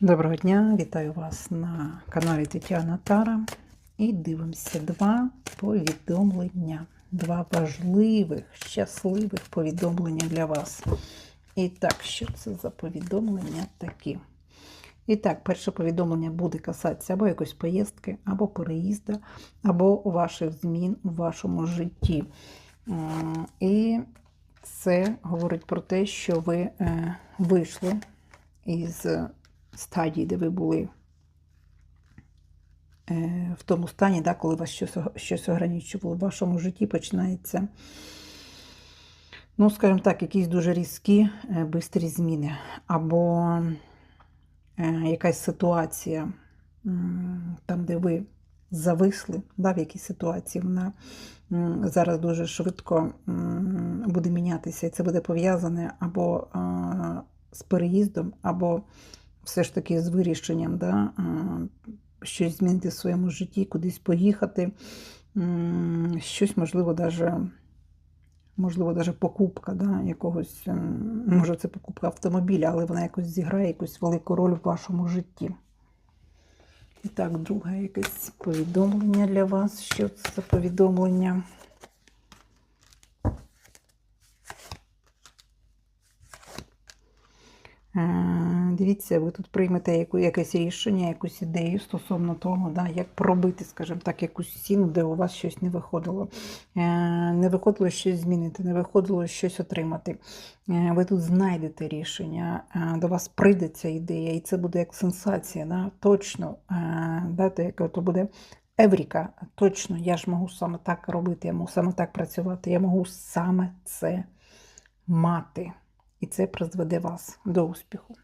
Доброго дня, вітаю вас на каналі Тетяна Тара. І дивимося два повідомлення. Два важливих, щасливих повідомлення для вас. І так, що це за повідомлення такі? І так, перше повідомлення буде касатися або якоїсь поїздки, або переїзду, або ваших змін у вашому житті. І це говорить про те, що ви е, вийшли із стадії, де ви були е, в тому стані, да, коли вас щось, щось ограничувало в вашому житті, починається, ну, скажімо так, якісь дуже різкі, е, бистрі зміни. Або е, якась ситуація, там, де ви зависли, да, в якій ситуації вона зараз дуже швидко буде мінятися, і це буде пов'язане або з переїздом, або все ж таки з вирішенням, да, щось змінити в своєму житті, кудись поїхати, щось, можливо, даже, можливо, даже покупка да, якогось, може, це покупка автомобіля, але вона якось зіграє якусь велику роль в вашому житті. І так, друге якесь повідомлення для вас. Що це за повідомлення? Е, Дивіться, ви тут приймете яку, якесь рішення, якусь ідею стосовно того, да, як пробити, скажімо так, якусь стіну, де у вас щось не виходило. Е, Не виходило щось змінити, не виходило щось отримати. Е, Ви тут знайдете рішення, е, до вас прийде ця ідея, і це буде як сенсація. Да? Точно, да, то буде Евріка, точно, я ж можу саме так робити, я можу саме так працювати, я можу саме це мати. І це призведе вас до успіху.